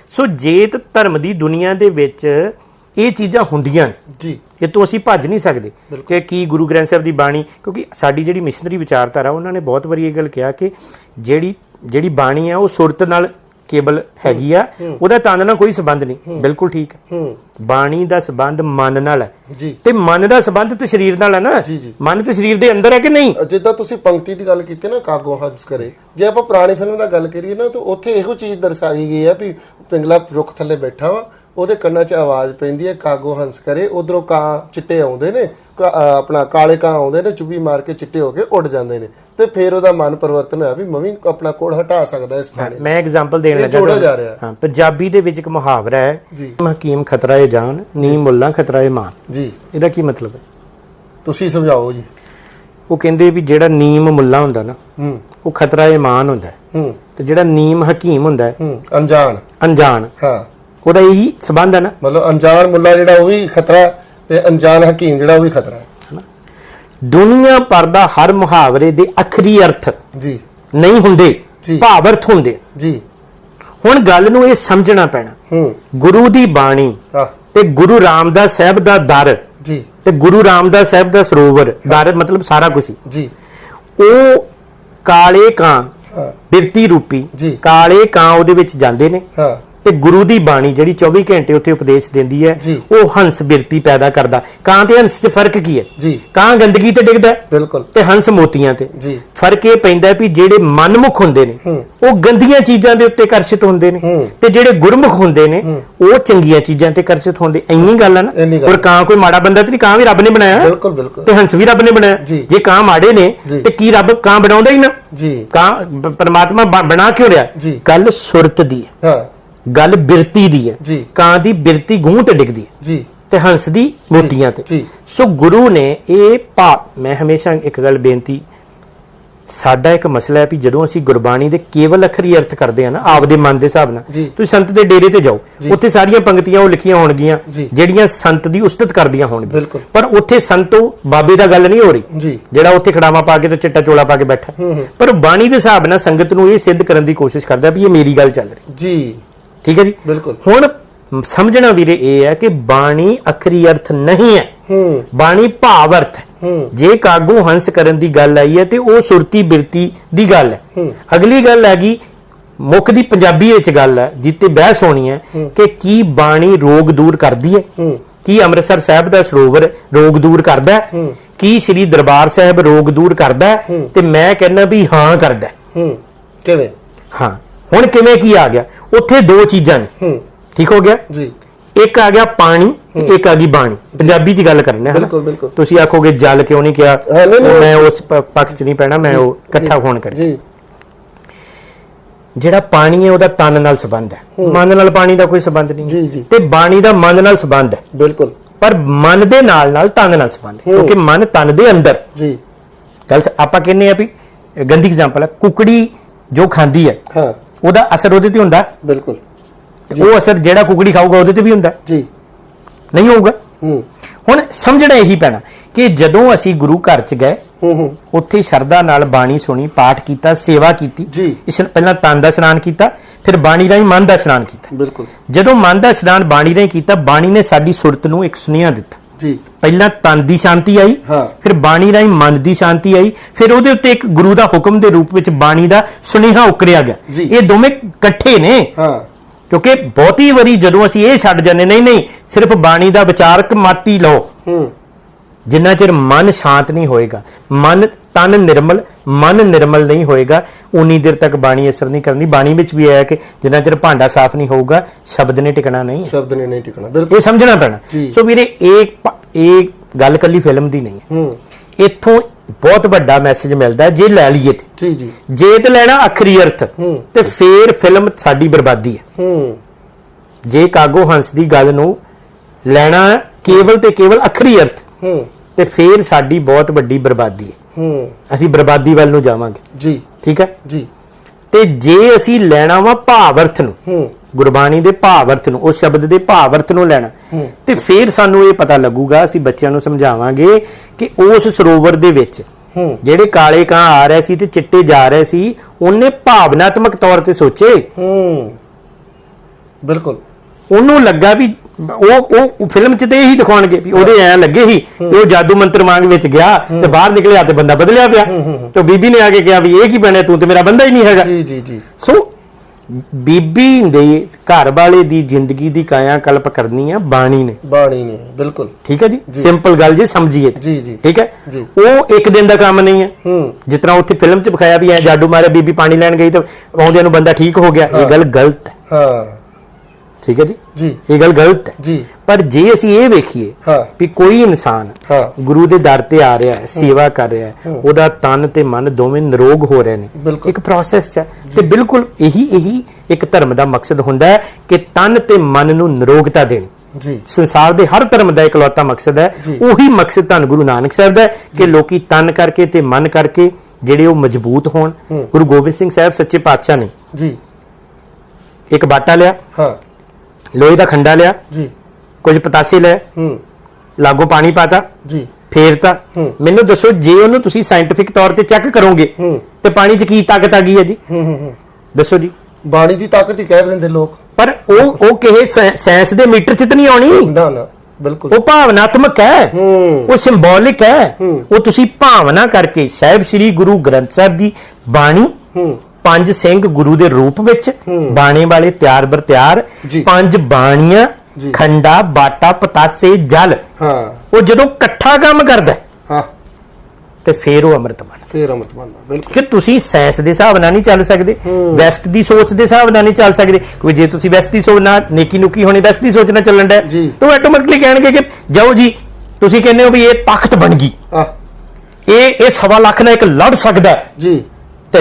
ਸੋ ਜੇਤ ਧਰਮ ਦੀ ਦੁਨੀਆ ਦੇ ਵਿੱਚ ਇਹ ਚੀਜ਼ਾਂ ਹੁੰਦੀਆਂ ਜੀ। ਇਹ ਤੋਂ ਅਸੀਂ ਭੱਜ ਨਹੀਂ ਸਕਦੇ ਕਿ ਕੀ ਗੁਰੂ ਗ੍ਰੰਥ ਸਾਹਿਬ ਦੀ ਬਾਣੀ ਕਿਉਂਕਿ ਸਾਡੀ ਜਿਹੜੀ ਮਿਸ਼ਨਰੀ ਵਿਚਾਰਧਾਰਾ ਉਹਨਾਂ ਨੇ ਬਹੁਤ ਵਾਰੀ ਇਹ ਗੱਲ ਕਿਹਾ ਕਿ ਜਿਹੜੀ ਜਿਹੜੀ ਬਾਣੀ ਆ ਉਹ ਸੁਰਤ ਨਾਲ ਕੇਬਲ ਹੈਗੀ ਆ ਉਹਦਾ ਤਨ ਨਾਲ ਕੋਈ ਸੰਬੰਧ ਨਹੀਂ। ਬਿਲਕੁਲ ਠੀਕ। ਹੈ। ਬਾਣੀ ਦਾ ਸੰਬੰਧ ਮਨ ਨਾਲ ਹੈ। ਤੇ ਮਨ ਦਾ ਸੰਬੰਧ ਤੇ ਸਰੀਰ ਨਾਲ ਹੈ ਨਾ। ਮਨ ਤੇ ਸਰੀਰ ਦੇ ਅੰਦਰ ਹੈ ਕਿ ਨਹੀਂ? ਜਿੱਦਾਂ ਤੁਸੀਂ ਪੰਕਤੀ ਦੀ ਗੱਲ ਕੀਤੀ ਨਾ ਕਾਗੋ ਹੰਸ ਕਰੇ। ਜੇ ਆਪਾਂ ਪੁਰਾਣੀ ਫਿਲਮ ਦਾ ਗੱਲ ਕਰੀਏ ਨਾ ਤਾਂ ਉੱਥੇ ਇਹੋ ਚੀਜ਼ ਦਰਸਾਈ ਗਈ ਹੈ ਵੀ ਪਿੰਗਲਾ ਰੁੱਖ ਥੱਲੇ ਬੈਠਾ ਵਾ ਉਹਦੇ ਕੰਨਾਂ 'ਚ ਆਵਾਜ਼ ਪੈਂਦੀ ਹੈ ਕਾਗੋ ਹੰਸ ਕਰੇ ਉਧਰੋਂ ਕਾਂ ਚਿੱਟੇ ਆਉਂਦੇ ਨੇ ਆਪਣਾ ਕਾਲੇ ਕਾਂ ਆਉਂਦੇ ਨੇ ਚੁੱਭੀ ਮਾਰ ਕੇ ਚਿੱਟੇ ਹੋ ਕੇ ਉੱਡ ਜਾਂਦੇ ਨੇ। ਤੇ ਫਿਰ ਉਹਦਾ ਮਨ ਪਰਿਵਰਤਨ ਹੋਇਆ ਵੀ ਮੈਂ ਵੀ ਆਪਣਾ ਕੋੜ ਹਟਾ ਸਕਦਾ ਇਸ ਖਾਣੇ ਮੈਂ ਐਗਜ਼ਾਮਪਲ ਦੇਣ ਲੱਗਾ। ਜਾ ਰਿਹਾ। ਹਾਂ ਪੰਜਾਬੀ ਦੇ ਵਿੱਚ ਇੱਕ ਮੁਹਾਵਰਾ ਹੈ ਜੀ। ਹਕੀਮ ਖਤਰਾ ਏ ਜਾਨ ਨੀ ਮੁੱਲਾ ਖਤਰਾ ਏ ਮਾਨ। ਜੀ। ਇਹਦਾ ਕੀ ਮਤਲਬ ਹੈ? ਤੁਸੀਂ ਸਮਝਾਓ ਜੀ। ਉਹ ਕਹਿੰਦੇ ਵੀ ਜਿਹੜਾ ਨੀਮ ਮੁੱਲਾ ਹੁੰਦਾ ਨਾ ਹੂੰ। ਉਹ ਖਤਰਾ ਇਮਾਨ ਹੁੰਦਾ ਹੈ। ਹੂੰ। ਤੇ ਜਿਹੜਾ ਨੀਮ ਹਕੀਮ ਹੁੰਦਾ ਹੈ, ਹੂੰ। ਅਣਜਾਣ। ਅਣਜਾਣ। ਹਾਂ। ਉਹਦਾ ਇਹੀ ਸਬੰਧ ਹੈ ਨਾ। ਮਤਲਬ ਅਣਜਾਣ ਮੁੱਲਾ ਜਿਹੜਾ ਉਹ ਵੀ ਖਤਰਾ ਤੇ ਅਣਜਾਣ ਹਕੀਮ ਜਿਹੜਾ ਉਹ ਵੀ ਖਤਰਾ ਦੁਨੀਆ ਭਰ ਦਾ ਹਰ ਮੁਹਾਵਰੇ ਦੇ ਅਖਰੀ ਅਰਥ ਜੀ। ਨਹੀਂ ਹੁੰਦੇ। ਭਾਵ ਅਰਥ ਹੁੰਦੇ। ਜੀ। ਹੁਣ ਗੱਲ ਨੂੰ ਇਹ ਸਮਝਣਾ ਪੈਣਾ। ਹੂੰ। ਗੁਰੂ ਦੀ ਬਾਣੀ ਤੇ ਗੁਰੂ ਰਾਮਦਾਸ ਸਾਹਿਬ ਦਾ ਦਰ ਜੀ। ਤੇ ਗੁਰੂ ਰਾਮਦਾਸ ਸਾਹਿਬ ਦਾ ਸਰੋਵਰ ਦਰ ਮਤਲਬ ਸਾਰਾ ਕੁਝ ਹੀ। ਜੀ। ਉਹ ਕਾਲੇ ਕਾਂ ਹਾਂ। ਬਿਰਤੀ ਰੂਪੀ ਜੀ। ਕਾਲੇ ਕਾਂ ਉਹਦੇ ਵਿੱਚ ਜਾਂਦੇ ਨੇ। ਹਾਂ। ਤੇ ਗੁਰੂ ਦੀ ਬਾਣੀ ਜਿਹੜੀ 24 ਘੰਟੇ ਉੱਥੇ ਉਪਦੇਸ਼ ਦਿੰਦੀ ਹੈ ਜੀ। ਉਹ ਹੰਸ ਬਿਰਤੀ ਪੈਦਾ ਕਰਦਾ। ਕਾਂ ਤੇ ਹੰਸ 'ਚ ਫ਼ਰਕ ਕੀ ਹੈ? ਜੀ। ਕਾਂ ਗੰਦਗੀ ਤੇ ਡਿੱਗਦਾ ਹੈ ਬਿਲਕੁਲ। ਤੇ ਹੰਸ ਮੋਤੀਆਂ ਤੇ। ਜੀ। ਫ਼ਰਕ ਇਹ ਪੈਂਦਾ ਵੀ ਜਿਹੜੇ ਮਨਮੁਖ ਹੁੰਦੇ ਨੇ ਹੂੰ। ਉਹ ਗੰਦੀਆਂ ਚੀਜ਼ਾਂ ਦੇ ਉੱਤੇ ਆਕਰਸ਼ਿਤ ਹੁੰਦੇ ਨੇ। ਹੂੰ। ਤੇ ਜਿਹੜੇ ਗੁਰਮੁਖ ਹੁੰਦੇ ਨੇ ਉਹ ਚੰਗੀਆਂ ਚੀਜ਼ਾਂ ਤੇ ਆਕਰਸ਼ਿਤ ਹੁੰਦੇ। ਇੰਨੀ ਗੱਲ ਹੈ ਨਾ। ਗੱਲ। ਔਰ ਕਾਂ ਕੋਈ ਮਾੜਾ ਬੰਦਾ ਤੇ ਨਹੀਂ ਕਾਂ ਵੀ ਰੱਬ ਨੇ ਬਣਾਇਆ। ਹੈ। ਬਿਲਕੁਲ ਬਿਲਕੁਲ। ਤੇ ਹੰਸ ਵੀ ਰੱਬ ਨੇ ਬਣਾਇਆ। ਜੀ। ਜੇ ਕਾਂ ਮਾੜੇ ਨੇ ਜੀ। ਤੇ ਕੀ ਰੱਬ ਕਾਂ ਬਣਾਉਂਦਾ ਹੀ ਨਾ? ਜੀ। ਕਾਂ ਬ- ਪਰਮਾਤਮਾ ਬ- ਬਣਾ ਕਿਉਂ ਰਿਹਾ? ਜੀ। ਗੱਲ ਸੁਰਤ ਦੀ ਹੈ। ਹਾਂ। ਗੱਲ ਬਿਰਤੀ ਦੀ ਹੈ ਜੀ। ਕਾਂ ਦੀ ਬਿਰਤੀ ਗੂੰ ਤੇ ਡਿੱਗਦੀ ਹੈ ਜੀ ਤੇ ਹੰਸ ਦੀ ਮੋਤੀਆਂ ਤੇ ਜੀ। ਸੋ ਗੁਰੂ ਨੇ ਇਹ ਭਾ ਮੈਂ ਹਮੇਸ਼ਾ ਇੱਕ ਗੱਲ ਬੇਨਤੀ ਸਾਡਾ ਇੱਕ ਮਸਲਾ ਹੈ ਵੀ ਜਦੋਂ ਅਸੀਂ ਗੁਰਬਾਣੀ ਦੇ ਕੇਵਲ ਅਖਰੀ ਅਰਥ ਕਰਦੇ ਆ ਨਾ ਆਪਦੇ ਮਨ ਦੇ ਹਿਸਾਬ ਨਾਲ ਜੀ। ਤੁਸੀਂ ਸੰਤ ਦੇ ਡੇਰੇ ਤੇ ਜਾਓ। ਉੱਥੇ ਸਾਰੀਆਂ ਪੰਕਤੀਆਂ ਉਹ ਲਿਖੀਆਂ ਹੋਣਗੀਆਂ ਜੀ। ਜਿਹੜੀਆਂ ਸੰਤ ਦੀ ਉਸਤਤ ਕਰਦੀਆਂ ਹੋਣਗੀਆਂ ਬਿਲਕੁਲ। ਪਰ ਉੱਥੇ ਸੰਤੋ ਬਾਬੇ ਦਾ ਗੱਲ ਨਹੀਂ ਹੋ ਰਹੀ ਜੀ ਜਿਹੜਾ ਉੱਥੇ ਖੜਾਵਾ ਪਾ ਕੇ ਤੇ ਚਿੱਟਾ ਚੋਲਾ ਪਾ ਕੇ ਬੈਠਾ ਪਰ ਬਾਣੀ ਦੇ ਹਿਸਾਬ ਨਾਲ ਸੰਗਤ ਨੂੰ ਇਹ ਸਿੱਧ ਕਰਨ ਦੀ ਕੋਸ਼ਿਸ਼ ਕਰਦਾ ਵੀ ਇਹ ਮੇਰੀ ਗੱਲ ਚੱਲ ਰਹੀ ਜੀ ਠੀਕ ਹੈ ਜੀ? ਬਿਲਕੁਲ। ਹੁਣ ਸਮਝਣਾ ਵੀਰੇ ਇਹ ਹੈ ਕਿ ਬਾਣੀ ਅਖਰੀ ਅਰਥ ਨਹੀਂ ਹੈ। ਹੂੰ। ਬਾਣੀ ਭਾਵ ਅਰਥ ਹੈ। ਹੂੰ। ਜੇ ਕਾਗੂ ਹੰਸ ਕਰਨ ਦੀ ਗੱਲ ਆਈ ਹੈ ਤੇ ਉਹ ਸੁਰਤੀ ਬਿਰਤੀ ਦੀ ਗੱਲ ਹੈ। ਹੂੰ। ਅਗਲੀ ਗੱਲ ਹੈਗੀ ਮੁੱਖ ਦੀ ਪੰਜਾਬੀ ਵਿੱਚ ਗੱਲ ਹੈ ਜਿੱਤੇ ਬਹਿਸ ਹੋਣੀ ਹੈ ਕਿ ਕੀ ਬਾਣੀ ਰੋਗ ਦੂਰ ਕਰਦੀ ਹੈ? ਹੂੰ। ਕੀ ਅੰਮ੍ਰਿਤਸਰ ਸਾਹਿਬ ਦਾ ਸਰੋਵਰ ਰੋਗ ਦੂਰ ਕਰਦਾ ਹੈ? ਹੂੰ। ਕੀ ਸ੍ਰੀ ਦਰਬਾਰ ਸਾਹਿਬ ਰੋਗ ਦੂਰ ਕਰਦਾ ਹੈ। ਤੇ ਮੈਂ ਕਹਿੰਦਾ ਵੀ ਹਾਂ ਕਰਦਾ। ਹੂੰ। ਕਿਵੇਂ? ਹਾਂ। ਹੁਣ ਕਿਵੇਂ ਕੀ ਆ ਗਿਆ? ਉੱਥੇ ਦੋ ਚੀਜ਼ਾਂ ਨੇ। ਹੂੰ। ਠੀਕ ਹੋ ਗਿਆ? ਜੀ। ਇੱਕ ਆ ਗਿਆ ਪਾਣੀ ਤੇ ਇੱਕ ਆ ਗਈ ਬਾਣੀ। ਪੰਜਾਬੀ ਚ ਗੱਲ ਕਰਨਾ ਹੈ ਬਿਲਕੁਲ, ਬਿਲਕੁਲ। ਤੁਸੀਂ ਆਖੋਗੇ ਜਲ ਕਿਉਂ ਨਹੀਂ ਕਿਹਾ? ਮੈਂ ਉਸ ਪੱਖ ਚ ਨਹੀਂ ਪੈਣਾ ਮੈਂ ਉਹ ਇਕੱਠਾ ਹੋਣ ਕਰ ਜੀ। ਜਿਹੜਾ ਪਾਣੀ ਹੈ ਉਹਦਾ ਤਨ ਨਾਲ ਸੰਬੰਧ ਹੈ। ਮਨ ਨਾਲ ਪਾਣੀ ਦਾ ਕੋਈ ਸੰਬੰਧ ਨਹੀਂ ਜੀ, ਜੀ। ਤੇ ਬਾਣੀ ਦਾ ਮਨ ਨਾਲ ਸੰਬੰਧ ਹੈ। ਬਿਲਕੁਲ। ਪਰ ਮਨ ਦੇ ਨਾਲ ਨਾਲ ਤਨ ਨਾਲ ਸੰਬੰਧ ਹੈ। ਕਿਉਂਕਿ ਮਨ ਤਨ ਦੇ ਅੰਦਰ। ਜੀ। ਗੱਲ ਆਪਾਂ ਕਹਿੰਨੇ ਆ ਵੀ ਗੰਦੀ ਐਗਜ਼ਾਮਪਲ ਹੈ ਕੁਕੜੀ ਜੋ ਖਾਂਦੀ ਹੈ। ਹਾਂ। ਉਹਦਾ ਅਸਰ ਉਹਦੇ ਤੇ ਹੁੰਦਾ। ਹੈ। ਬਿਲਕੁਲ। ਤੇ ਉਹ ਅਸਰ ਜਿਹੜਾ ਕੁਕੜੀ ਖਾਊਗਾ ਉਹਦੇ ਤੇ ਵੀ ਹੁੰਦਾ। ਹੈ। ਜੀ। ਨਹੀਂ ਹੋਊਗਾ। ਹੂੰ। ਹੁਣ ਸਮਝਣਾ ਇਹੀ ਪੈਣਾ ਕਿ ਜਦੋਂ ਅਸੀਂ ਗੁਰੂ ਘਰ ਚ ਗਏ ਹੂੰ ਹੂੰ। ਉੱਥੇ ਸ਼ਰਧਾ ਨਾਲ ਬਾਣੀ ਸੁਣੀ ਪਾਠ ਕੀਤਾ ਸੇਵਾ ਕੀਤੀ। ਜੀ। ਇਸ ਪਹਿਲਾਂ ਤਨ ਦਾ ਇਸ਼ਨਾਨ ਕੀਤਾ ਫਿਰ ਬਾਣੀ ਰਾਹੀਂ ਮਨ ਦਾ ਇਸ਼ਨਾਨ ਕੀਤਾ। ਬਿਲਕੁਲ। ਜਦੋਂ ਮਨ ਦਾ ਇਸ਼ਨਾਨ ਬਾਣੀ ਰਾਹੀਂ ਕੀਤਾ ਬਾਣੀ ਨੇ ਸਾਡੀ ਸੁਰਤ ਨੂੰ ਇੱਕ ਸੁਨੇਹਾ ਦਿੱਤਾ। ਜੀ। ਪਹਿਲਾਂ ਤਨ ਦੀ ਸ਼ਾਂਤੀ ਆਈ ਹਾਂ। ਫਿਰ ਬਾਣੀ ਰਾਹੀਂ ਮਨ ਦੀ ਸ਼ਾਂਤੀ ਆਈ ਫਿਰ ਉਹਦੇ ਉੱਤੇ ਇੱਕ ਗੁਰੂ ਦਾ ਹੁਕਮ ਦੇ ਰੂਪ ਵਿੱਚ ਬਾਣੀ ਦਾ ਸੁਨੇਹਾ ਉਕਰਿਆ ਗਿਆ। ਜੀ। ਇਹ ਦੋਵੇਂ ਇਕੱਠੇ ਨੇ। ਹਾਂ। ਕਿਉਂਕਿ ਬਹੁਤੀ ਵਾਰੀ ਜਦੋਂ ਅਸੀਂ ਇਹ ਛੱਡ ਜਾਂਦੇ ਨਹੀਂ ਨਹੀਂ ਸਿਰਫ ਬਾਣੀ ਦਾ ਵਿਚਾਰਕ ਮਾਤੀ ਲਓ। ਹੂੰ। ਜਿੰਨਾ ਚਿਰ ਮਨ ਸ਼ਾਂਤ ਨਹੀਂ ਹੋਏਗਾ ਮਨ ਤਨ ਨਿਰਮਲ ਮਨ ਨਿਰਮਲ ਨਹੀਂ ਹੋਏਗਾ। ਉਨੀ ਦੇਰ ਤੱਕ ਬਾਣੀ ਅਸਰ ਨਹੀਂ ਕਰਨੀ। ਬਾਣੀ ਵਿੱਚ ਵੀ ਆਇਆ ਕਿ ਜਿੰਨਾ ਚਿਰ ਭਾਂਡਾ ਸਾਫ਼ ਨਹੀਂ ਹੋਊਗਾ ਸ਼ਬਦ ਨੇ ਟਿਕਣਾ ਨਹੀਂ। ਸ਼ਬਦ ਨੇ ਨਹੀਂ ਟਿਕਣਾ। ਬਿਲਕੁਲ। ਇਹ ਸਮਝਣਾ ਪੈਣਾ। ਸੋ ਵੀਰੇ ਪ- ਇਹ ਗੱਲ ਕੱਲੀ ਫਿਲਮ ਦੀ ਨਹੀਂ ਹੈ। ਹੂੰ। ਇੱਥੋਂ ਬਹੁਤ ਵੱਡਾ ਮੈਸੇਜ ਮਿਲਦਾ ਜੇ ਲੈ ਲਈਏ ਤੇ। ਜੀ ਜੀ। ਜੇ ਤੇ ਲੈਣਾ ਅਖਰੀ ਅਰਥ। ਤੇ ਫੇਰ ਫਿਲਮ ਸਾਡੀ ਬਰਬਾਦੀ ਹੈ। ਹੂੰ। ਜੇ ਕਾਗੋ ਹੰਸ ਦੀ ਗੱਲ ਨੂੰ ਲੈਣਾ ਕੇਵਲ ਤੇ ਕੇਵਲ ਅਖਰੀ ਅਰਥ ਹੂੰ। ਤੇ ਫੇਰ ਸਾਡੀ ਬਹੁਤ ਵੱਡੀ ਬਰਬਾਦੀ ਹੈ। ਹੂੰ। ਅਸੀਂ ਬਰਬਾਦੀ ਵੱਲ ਨੂੰ ਜਾਵਾਂਗੇ। ਜੀ। ਠੀਕ ਹੈ? ਜੀ। ਤੇ ਜੇ ਅਸੀਂ ਲੈਣਾ ਵਾ ਭਾਵ ਅਰਥ ਨੂੰ ਹੂੰ। ਗੁਰਬਾਣੀ ਦੇ ਭਾਵ ਅਰਥ ਨੂੰ ਉਸ ਸ਼ਬਦ ਦੇ ਭਾਵ ਅਰਥ ਨੂੰ ਲੈਣਾ ਹੂੰ। ਤੇ ਫਿਰ ਸਾਨੂੰ ਇਹ ਪਤਾ ਲੱਗੂਗਾ ਅਸੀਂ ਬੱਚਿਆਂ ਨੂੰ ਸਮਝਾਵਾਂਗੇ ਕਿ ਉਸ ਸਰੋਵਰ ਦੇ ਵਿੱਚ ਹੂੰ। ਜਿਹੜੇ ਕਾਲੇ ਕਾਂ ਆ ਰਹੇ ਸੀ ਤੇ ਚਿੱਟੇ ਜਾ ਰਹੇ ਸੀ ਉਹਨੇ ਭਾਵਨਾਤਮਕ ਤੌਰ ਤੇ ਸੋਚੇ। ਹੂੰ। ਬਿਲਕੁਲ। ਉਹਨੂੰ ਲੱਗਾ ਵੀ ਉਹ ਉਹ ਫਿਲਮ 'ਚ ਤੇ ਇਹੀ ਦਿਖਾਉਣਗੇ ਵੀ ਉਹਦੇ ਐ ਲੱਗੇ ਸੀ ਤੇ ਉਹ ਜਾਦੂ ਮੰਤਰ ਮੰਗ ਵਿੱਚ ਗਿਆ ਤੇ ਬਾਹਰ ਨਿਕਲਿਆ ਤੇ ਬੰਦਾ ਬਦਲਿਆ ਪਿਆ। ਤੇ ਬੀਬੀ ਨੇ ਆ ਕੇ ਕਿਹਾ ਵੀ ਇਹ ਕੀ ਬਣਿਆ ਤੂੰ ਤੇ ਮੇਰਾ ਬੰਦਾ ਹੀ ਨਹੀਂ ਹੈਗਾ। ਜੀ ਜੀ ਜੀ। ਸੋ ਬੀਬੀ ਦੇ ਘਰ ਵਾਲੇ ਦੀ ਜ਼ਿੰਦਗੀ ਦੀ ਕਾਇਆ ਕਲਪ ਕਰਨੀ ਆ ਬਾਣੀ ਨੇ। ਬਾਣੀ ਨੇ ਬਿਲਕੁਲ। ਠੀਕ ਹੈ ਜੀ? ਸਿੰਪਲ ਗੱਲ ਜੇ ਸਮਝੀਏ। ਜੀ ਜੀ। ਠੀਕ ਹੈ। ਉਹ ਇੱਕ ਦਿਨ ਦਾ ਕੰਮ ਨਹੀਂ ਹੈ। ਹੂੰ। ਜਿਸ ਤਰ੍ਹਾਂ ਉੱਥੇ ਫਿਲਮ 'ਚ ਵਿਖਾਇਆ ਵੀ ਐ ਜਾਦੂ ਮਾਰਿਆ ਬੀਬੀ ਪਾਣੀ ਲੈਣ ਗਈ ਤਾਂ ਆਉਂਦਿਆਂ ਨੂੰ ਬੰਦਾ ਠੀਕ ਹੋ ਗਿਆ ਇਹ ਗੱਲ ਗਲਤ ਹੈ। ਹਾਂ। ਠੀਕ ਹੈ ਜੀ? ਜੀ। ਇਹ ਗੱਲ ਗਲਤ ਹੈ। ਜੀ। ਪਰ ਜੇ ਅਸੀਂ ਇਹ ਵੇਖੀਏ ਹਾਂ। ਵੀ ਕੋਈ ਇਨਸਾਨ ਹਾਂ। ਗੁਰੂ ਦੇ ਦਰ ਤੇ ਆ ਰਿਹਾ ਹੈ ਸੇਵਾ ਕਰ ਰਿਹਾ ਹੈ ਉਹਦਾ ਤਨ ਤੇ ਮਨ ਦੋਵੇਂ ਨਿਰੋਗ ਹੋ ਰਹੇ ਨੇ। ਇੱਕ ਪ੍ਰੋਸੈਸ ਹੈ। ਤੇ ਬਿਲਕੁਲ ਇਹੀ ਇਹੀ ਇੱਕ ਧਰਮ ਦਾ ਮਕਸਦ ਹੁੰਦਾ ਹੈ ਕਿ ਤਨ ਤੇ ਮਨ ਨੂੰ ਨਿਰੋਗਤਾ ਦੇਣੀ। ਜੀ। ਸੰਸਾਰ ਦੇ ਹਰ ਧਰਮ ਦਾ ਇਕਲੌਤਾ ਮਕਸਦ ਹੈ। ਉਹੀ ਮਕਸਦ ਧੰਨ ਗੁਰੂ ਨਾਨਕ ਸਾਹਿਬ ਦਾ ਹੈ ਕਿ ਲੋਕੀ ਤਨ ਕਰਕੇ ਤੇ ਮਨ ਕਰਕੇ ਜਿਹੜੇ ਉਹ ਮਜ਼ਬੂਤ ਹੋਣ। ਗੁਰੂ ਗੋਬਿੰਦ ਸਿੰਘ ਸਾਹਿਬ ਸੱਚੇ ਪਾਤਸ਼ਾਹ ਨੇ। ਜੀ। ਇੱਕ ਬਾਟਾ ਲਿਆ। ਹਾਂ। ਲੋਹੇ ਦਾ ਖੰਡਾ ਲਿਆ ਜੀ। ਕੁਝ ਪਤਾਸੇ ਲਏ ਹੂੰ। ਲਾਗੋਂ ਪਾਣੀ ਪਾਤਾ ਜੀ। ਫੇਰਤਾ। ਮੈਨੂੰ ਦੱਸੋ ਜੇ ਉਹਨੂੰ ਤੁਸੀਂ ਸਾਇੰਟਿਫਿਕ ਤੌਰ ਤੇ ਚੈੱਕ ਕਰੋਗੇ ਹੂੰ। ਤੇ ਪਾਣੀ 'ਚ ਕੀ ਤਾਕਤ ਆ ਗਈ ਹੈ ਜੀ? ਹੂੰ ਹੂੰ ਹੂੰ। ਦੱਸੋ ਜੀ। ਬਾਣੀ ਦੀ ਤਾਕਤ ਹੀ ਕਹਿ ਦਿੰਦੇ ਲੋਕ। ਪਰ ਉਹ ਉਹ ਸਾਇ- ਸਾਇੰਸ ਦੇ ਮੀਟਰ 'ਚ ਤਾਂ ਨਹੀਂ ਆਉਣੀ। ਨਾ ਨਾ ਬਿਲਕੁਲ। ਉਹ ਭਾਵਨਾਤਮਕ ਹੈ। ਉਹ ਸਿੰਬੋਲਿਕ ਹੈ। ਉਹ ਤੁਸੀਂ ਭਾਵਨਾ ਕਰਕੇ ਸਾਹਿਬ ਸ੍ਰੀ ਗੁਰੂ ਗ੍ਰੰਥ ਸਾਹਿਬ ਦੀ ਬਾਣੀ ਪੰਜ ਸਿੰਘ ਗੁਰੂ ਦੇ ਰੂਪ ਵਿੱਚ ਬਾਣੇ ਵਾਲੇ ਤਿਆਰ ਬਰ ਤਿਆਰ। ਪੰਜ ਬਾਣੀਆਂ। ਖੰਡਾ ਬਾਟਾ ਪਤਾਸੇ ਜਲ। ਹਾਂ। ਉਹ ਜਦੋਂ ਇਕੱਠਾ ਕੰਮ ਕਰਦਾ ਹੈ, ਤੇ ਫੇਰ ਉਹ ਅੰਮ੍ਰਿਤ ਬਣਦਾ। ਫੇਰ ਅਮਰਤ ਬਣਦਾ ਬਿਲਕੁਲ। ਕਿ ਤੁਸੀਂ ਸਾਇੰਸ ਦੇ ਹਿਸਾਬ ਨਾਲ ਨਹੀਂ ਚੱਲ ਸਕਦੇ ਵੈਸਟ ਦੀ ਸੋਚ ਦੇ ਹਿਸਾਬ ਨਾਲ ਨਹੀਂ ਚੱਲ ਸਕਦੇ। ਕੋਈ ਜੇ ਤੁਸੀਂ ਵੈਸਟ ਦੀ ਸੋਚ ਨਾਲ ਨੇਕੀ ਨੁਕੀ ਹੋਣੀ ਵੈਸਟ ਦੀ ਸੋਚ ਨਾਲ ਚੱਲਣ ਦਾ। ਤਾਂ ਆਟੋਮੈਟਿਕਲੀ ਕਹਿਣਗੇ ਕਿ ਜਾਓ ਜੀ ਤੁਸੀਂ ਕਹਿੰਦੇ ਹੋ ਵੀ ਇਹ ਤਾਕਤ ਬਣ ਗਈ। ਇਹ ਇਹ ਸਵਾ ਲੱਖ ਨਾਲ ਇੱਕ ਲੜ ਸਕਦਾ। ਜੀ। ਤੇ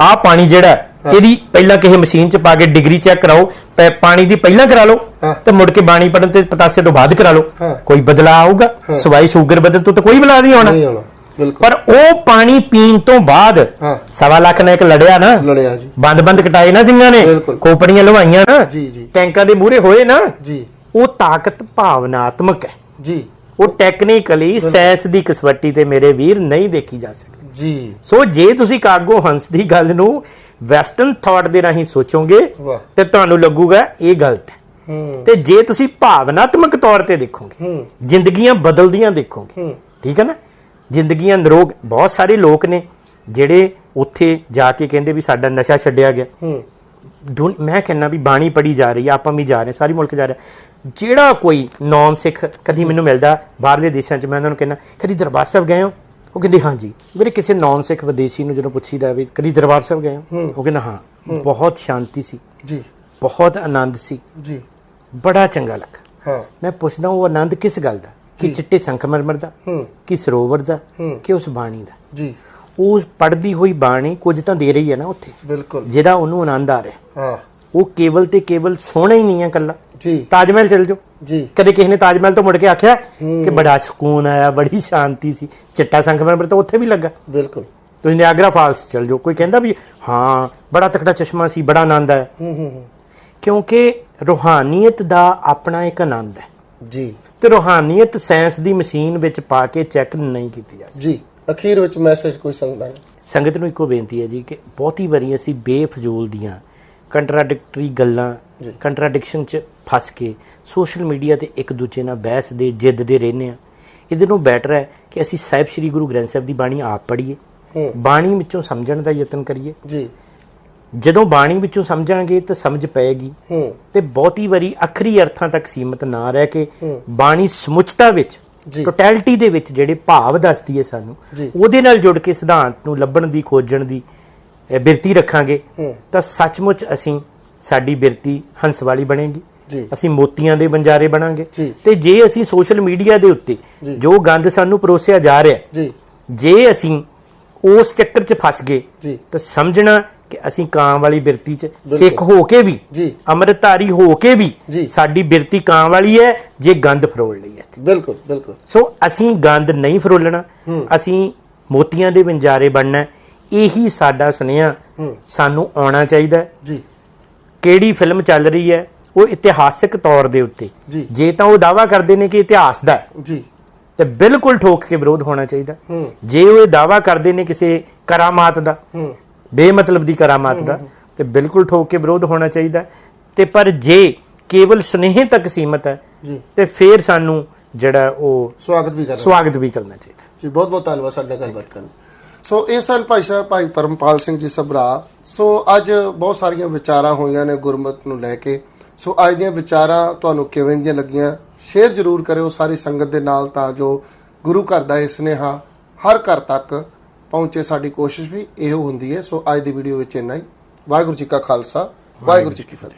ਆਹ ਪਾਣੀ ਜਿਹੜਾ ਇਹਦੀ ਪਹਿਲਾਂ ਕਿਸੇ ਮਸ਼ੀਨ 'ਚ ਪਾ ਕੇ ਡਿਗਰੀ ਚੈੱਕ ਕਰਾਓ ਪੈ- ਪਾਣੀ ਦੀ ਪਹਿਲਾਂ ਕਰਾ ਲਓ। ਤੇ ਮੁੜ ਕੇ ਬਾਣੀ ਪੜਨ ਤੇ ਪਤਾਸੇ ਤੋਂ ਬਾਅਦ ਕਰਾ ਲਓ। ਕੋਈ ਬਦਲਾਅ ਆਊਗਾ ਸਵਾਈ ਸ਼ੂਗਰ ਬਦਲ ਤੋਂ ਤਾਂ ਕੋਈ ਬਦਲਾਅ ਨਹੀਂ ਆਉਣਾ। ਨਹੀਂ ਆਉਣਾ ਬਿਲਕੁਲ। ਪਰ ਉਹ ਪਾਣੀ ਪੀਣ ਤੋਂ ਬਾਅਦ ਹਾਂ। ਸਵਾ ਲੱਖ ਨਾਲ ਇੱਕ ਲੜਿਆ ਨਾ ਲੜਿਆ ਜੀ। ਬੰਦ ਬੰਦ ਕਟਾਏ ਨਾ ਸਿੰਘਾਂ ਨੇ ਬਿਲਕੁਲ। ਖੋਪੜੀਆਂ ਲਵਾਈਆਂ ਨਾ ਜੀ, ਜੀ। ਟੈਂਕਾਂ ਦੇ ਮੂਹਰੇ ਹੋਏ ਨਾ ਜੀ। ਉਹ ਤਾਕਤ ਭਾਵਨਾਤਮਕ ਹੈ। ਜੀ। ਉਹ ਟੈਕਨੀਕਲੀ ਸਾਇੰਸ ਦੀ ਕਸਵੱਟੀ ਤੇ ਮੇਰੇ ਵੀਰ ਨਹੀਂ ਦੇਖੀ ਜਾ ਸਕਦੀ। ਜੀ। ਸੋ ਜੇ ਤੁਸੀਂ ਕਾਗੋ ਹੰਸ ਦੀ ਗੱਲ ਨੂੰ ਵੈਸਟਰਨ ਥਾਟ ਦੇ ਰਾਹੀਂ ਸੋਚੋਗੇ ਤੇ ਤੁਹਾਨੂੰ ਲੱਗੂਗਾ ਇਹ ਗਲਤ ਹੈ। ਤੇ ਜੇ ਤੁਸੀਂ ਭਾਵਨਾਤਮਕ ਤੌਰ ਤੇ ਦੇਖੋਗੇ ਜ਼ਿੰਦਗੀਆਂ ਬਦਲਦੀਆਂ ਦੇਖੋਗੇ ਠੀਕ ਹੈ ਨਾ? ਜ਼ਿੰਦਗੀਆਂ ਨਿਰੋਗ ਬਹੁਤ ਸਾਰੇ ਲੋਕ ਨੇ ਜਿਹੜੇ ਉੱਥੇ ਜਾ ਕੇ ਕਹਿੰਦੇ ਵੀ ਸਾਡਾ ਨਸ਼ਾ ਛੱਡਿਆ ਗਿਆ। ਮੈਂ ਕਹਿੰਨਾ ਵੀ ਬਾਣੀ ਪੜੀ ਜਾ ਰਹੀ ਆ ਆਪਾਂ ਵੀ ਜਾ ਰਹੇ ਸਾਰੀ ਮੁਲਕ ਜਾ ਰਿਹਾ। ਜਿਹੜਾ ਕੋਈ ਨੌਨ ਸਿੱਖ ਕਦੀ ਮੈਨੂੰ ਮਿਲਦਾ ਬਾਹਰਲੇ ਦੇਸ਼ਾਂ 'ਚ ਮੈਂ ਉਹਨਾਂ ਨੂੰ ਕਹਿੰਦਾ ਕਦੀ ਦਰਬਾਰ ਸਾਹਿਬ ਗਏ ਹੋ? ਉਹ ਕਹਿੰਦੇ ਹਾਂ ਜੀ ਮੇਰੇ ਕਿਸੇ ਨੌਨ ਸਿੱਖ ਵਿਦੇਸ਼ੀ ਨੂੰ ਜਦੋਂ ਪੁੱਛੀਦਾ ਵੀ ਕਦੀ ਦਰਬਾਰ ਸਾਹਿਬ ਗਏ ਹੋ? ਉਹ ਕਹਿੰਦਾ ਹਾਂ। ਬਹੁਤ ਸ਼ਾਂਤੀ ਸੀ। ਜੀ। ਬਹੁਤ ਆਨੰਦ ਸੀ। ਜੀ। ਬੜਾ ਚੰਗਾ ਲੱਗਾ ਹਾਂ। ਮੈਂ ਪੁੱਛਦਾ ਉਹ ਆਨੰਦ ਕਿਸ ਗੱਲ ਦਾ? ਕਿ ਚਿੱਟੇ ਸੰਖਮਰਮਰ ਦਾ? ਹੂੰ। ਕਿ ਸਰੋਵਰ ਦਾ। ਕਿ ਉਸ ਬਾਣੀ ਦਾ? ਜੀ। ਉਹ ਪੜਦੀ ਹੋਈ ਬਾਣੀ ਕੁਝ ਤਾਂ ਦੇ ਰਹੀ ਹੈ ਨਾ ਉੱਥੇ। ਬਿਲਕੁਲ। ਜਿਹਦਾ ਉਹਨੂੰ ਆਨੰਦ ਆ ਰਿਹਾ। ਹਾਂ। ਉਹ ਕੇਵਲ ਤੇ ਕੇਵਲ ਸੋਹਣਾ ਹੀ ਨਹੀਂ ਹੈ ਕੱਲਾ ਜੀ। ਤਾਜ ਮਹਿਲ ਚਲ ਜਾਓ। ਜੀ। ਕਦੇ ਕਿਸੇ ਨੇ ਤਾਜ ਮਹਿਲ ਤੋਂ ਮੁੜ ਕੇ ਆਖਿਆ ਕਿ ਬੜਾ ਸਕੂਨ ਆਇਆ ਬੜੀ ਸ਼ਾਂਤੀ ਸੀ। ਚਿੱਟਾ ਸੰਖਮਰਮਰ ਤਾਂ ਉੱਥੇ ਵੀ ਲੱਗਾ। ਬਿਲਕੁਲ। ਤੁਸੀਂ ਨਿਆਗਰਾ ਫਾਲਸ ਚਲ ਜਾਓ। ਕੋਈ ਕਹਿੰਦਾ ਵੀ ਹਾਂ ਬੜਾ ਤਕੜਾ ਚਸ਼ਮਾ ਸੀ ਬੜਾ ਆਨੰਦ ਆਇਆ। ਹੂੰ ਹੂੰ ਹੂੰ। ਕਿਉਂਕਿ ਰੂਹਾਨੀਅਤ ਦਾ ਆਪਣਾ ਇੱਕ ਆਨੰਦ ਹੈ। ਜੀ। ਤੇ ਰੂਹਾਨੀਅਤ ਸਾਇੰਸ ਦੀ ਮਸ਼ੀਨ ਵਿੱਚ ਪਾ ਕੇ ਚੈੱਕ ਨਹੀਂ ਕੀਤੀ ਜਾ ਸਕਦੀ। ਜੀ। ਅਖੀਰ ਵਿੱਚ ਮੈਸੇਜ ਕੋਈ ਸੰਗਤ ਨੂੰ ਇੱਕੋ ਬੇਨਤੀ ਹੈ ਜੀ ਕਿ ਬਹੁਤੀ ਵਾਰੀ ਅਸੀਂ ਬੇਫਜ਼ੂਲ ਦੀਆਂ ਕੰਟਰਾਡਿਕਟਰੀ ਗੱਲਾਂ। ਕੰਟਰਾਡਿਕਸ਼ਨ 'ਚ ਫਸ ਕੇ ਸੋਸ਼ਲ ਮੀਡੀਆ ਤੇ ਇੱਕ ਦੂਜੇ ਨਾਲ ਬਹਿਸ ਦੇ ਜਿੱਦ ਦੇ ਰਹਿੰਦੇ ਆ ਇਹਦੇ ਨੂੰ ਬੈਟਰ ਹੈ ਕਿ ਅਸੀਂ ਸਾਹਿਬ ਸ੍ਰੀ ਗੁਰੂ ਗ੍ਰੰਥ ਸਾਹਿਬ ਦੀ ਬਾਣੀ ਆਪ ਪੜ੍ਹੀਏ ਬਾਣੀ ਵਿੱਚੋਂ ਸਮਝਣ ਦਾ ਯਤਨ ਕਰੀਏ ਜੀ ਜਦੋਂ ਬਾਣੀ ਵਿੱਚੋਂ ਸਮਝਾਂਗੇ ਤਾਂ ਸਮਝ ਪਏਗੀ ਤੇ ਬਹੁਤੀ ਵਾਰੀ ਅਖਰੀ ਅਰਥਾਂ ਤੱਕ ਸੀਮਤ ਨਾ ਰਹਿ ਕੇ। ਬਾਣੀ ਸਮੁੱਚਤਾ ਵਿੱਚ। ਟੋਟੈਲਿਟੀ ਦੇ ਵਿੱਚ ਜਿਹੜੇ ਭਾਵ ਦੱਸਦੀ ਹੈ ਸਾਨੂੰ। ਉਹਦੇ ਨਾਲ ਜੁੜ ਕੇ ਸਿਧਾਂਤ ਨੂੰ ਲੱਭਣ ਦੀ ਖੋਜਣ ਦੀ ਬਿਰਤੀ ਰੱਖਾਂਗੇ ਤਾਂ ਸੱਚਮੁੱਚ ਅਸੀਂ ਸਾਡੀ ਬਿਰਤੀ ਹੰਸ ਵਾਲੀ ਬਣੇਗੀ। ਅਸੀਂ ਮੋਤੀਆਂ ਦੇ ਬੰਜਾਰੇ ਬਣਾਂਗੇ। ਤੇ ਜੇ ਅਸੀਂ ਸੋਸ਼ਲ ਮੀਡੀਆ ਦੇ ਉੱਤੇ ਜੀ। ਗੰਦ ਸਾਨੂੰ ਪਰੋਸਿਆ ਜਾ ਰਿਹਾ ਜੀ। ਅਸੀਂ ਉਸ ਚੱਕਰ 'ਚ ਫਸ ਗਏ ਤਾਂ ਸਮਝਣਾ ਕਿ ਅਸੀਂ ਕਾਂ ਵਾਲੀ ਬਿਰਤੀ 'ਚ ਸਿੱਖ ਹੋ ਕੇ ਵੀ ਅੰਮ੍ਰਿਤਧਾਰੀ ਹੋ ਕੇ ਵੀ। ਸਾਡੀ ਬਿਰਤੀ ਕਾਂ ਵਾਲੀ ਹੈ ਜੇ ਗੰਦ ਫਰੋਲ ਲਈ ਹੈ। ਬਿਲਕੁਲ ਬਿਲਕੁਲ। ਸੋ ਅਸੀਂ ਗੰਦ ਨਹੀਂ ਫਰੋਲਣਾ ਅਸੀਂ ਮੋਤੀਆਂ ਦੇ ਬੰਜਾਰੇ ਬਣਨਾ। ਇਹੀ ਸਾਡਾ ਸੁਨੇਹਾ। ਸਾਨੂੰ ਆਉਣਾ ਚਾਹੀਦਾ। ਜੀ। ਕਿਹੜੀ ਫਿਲਮ ਚੱਲ ਰਹੀ ਹੈ ਉਹ ਇਤਿਹਾਸਿਕ ਤੌਰ ਦੇ ਉੱਤੇ। ਜੀ। ਤਾਂ ਉਹ ਦਾਵਾ ਕਰਦੇ ਨੇ ਕਿ ਇਤਿਹਾਸ ਦਾ ਜੀ। ਤੇ ਬਿਲਕੁਲ ਠੋਕ ਕੇ ਵਿਰੋਧ ਹੋਣਾ ਚਾਹੀਦਾ। ਜੇ ਉਹ ਦਾਵਾ ਕਰਦੇ ਨੇ ਕਿਸੇ ਕਰਾਮਾਤ ਦਾ ਬੇਮਤਲਬ ਦੀ ਕਰਾਮਾਤ ਦਾ ਤੇ ਬਿਲਕੁਲ ਠੋਕ ਕੇ ਵਿਰੋਧ ਹੋਣਾ ਚਾਹੀਦਾ। ਤੇ ਪਰ ਜੇ ਕੇਵਲ ਸੁਨੇਹੇ ਤੱਕ ਸੀਮਤ ਹੈ ਜੀ। ਤੇ ਫਿਰ ਸਾਨੂੰ ਜਿਹੜਾ ਉਹ ਸਵਾਗਤ ਵੀ ਕਰਨਾ ਸਵਾਗਤ ਵੀ ਕਰਨਾ ਚਾਹੀਦਾ। ਜੀ ਬਹੁਤ ਬਹੁਤ ਧੰਨਵਾਦ ਸਾਡੇ ਗੱਲਬਾਤ ਕਰਨ ਸੋ ਇਹ ਸਨ ਭਾਈ ਸਾਹਿਬ, ਭਾਈ ਪਰਮਪਾਲ ਸਿੰਘ ਜੀ ਸਭਰਾ, ਸੋ ਅੱਜ ਬਹੁਤ ਸਾਰੀਆਂ ਵਿਚਾਰਾਂ ਹੋਈਆਂ ਨੇ ਗੁਰਮਤ ਨੂੰ ਲੈ ਕੇ। ਸੋ ਅੱਜ ਦੀਆਂ ਵਿਚਾਰਾਂ ਤੁਹਾਨੂੰ ਕਿਵੇਂ ਦੀਆਂ ਲੱਗੀਆਂ, ਸ਼ੇਅਰ ਜ਼ਰੂਰ ਕਰਿਓ ਸਾਰੀ ਸੰਗਤ ਦੇ ਨਾਲ ਤਾਂ ਜੋ ਗੁਰੂ ਘਰ ਦਾ ਇਹ ਸੁਨੇਹਾ ਹਰ ਘਰ ਤੱਕ ਪਹੁੰਚੇ ਸਾਡੀ ਕੋਸ਼ਿਸ਼ ਵੀ ਇਹੋ ਹੁੰਦੀ ਹੈ। ਸੋ ਅੱਜ ਦੀ ਵੀਡੀਓ ਵਿੱਚ ਇੰਨਾ ਹੀ। ਵਾਹਿਗੁਰੂ ਜੀ ਕਾ ਖਾਲਸਾ, ਵਾਹਿਗੁਰੂ ਜੀ ਕੀ ਫਤਿਹ।